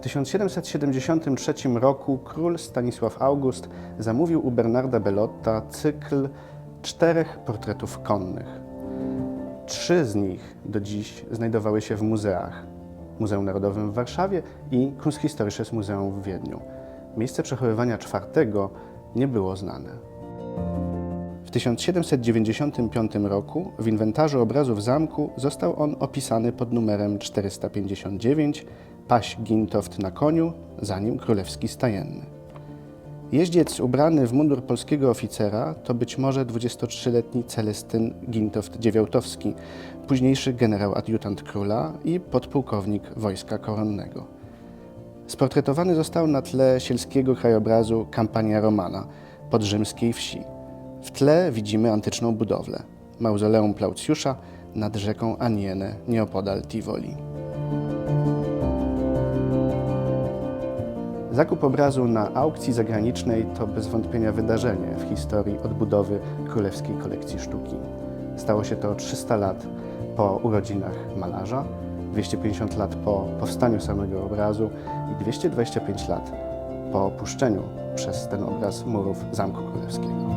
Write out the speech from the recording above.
W 1773 roku król Stanisław August zamówił u Bernarda Bellotta cykl czterech portretów konnych. Trzy z nich do dziś znajdowały się w muzeach. Muzeum Narodowym w Warszawie i Kunsthistorisches Muzeum w Wiedniu. Miejsce przechowywania czwartego nie było znane. W 1795 roku w inwentarzu obrazów zamku został on opisany pod numerem 459 Paś Gintoft na koniu, za nim królewski stajenny. Jeździec ubrany w mundur polskiego oficera to być może 23-letni Celestyn Gintoft Dziewiałtowski, późniejszy generał adiutant króla i podpułkownik wojska koronnego. Sportretowany został na tle sielskiego krajobrazu Kampania Romana pod rzymskiej wsi. W tle widzimy antyczną budowlę, mauzoleum Plaucjusza nad rzeką Aniene nieopodal Tivoli. Zakup obrazu na aukcji zagranicznej to bez wątpienia wydarzenie w historii odbudowy Królewskiej Kolekcji Sztuki. Stało się to 300 lat po urodzinach malarza, 250 lat po powstaniu samego obrazu i 225 lat po opuszczeniu przez ten obraz murów Zamku Królewskiego.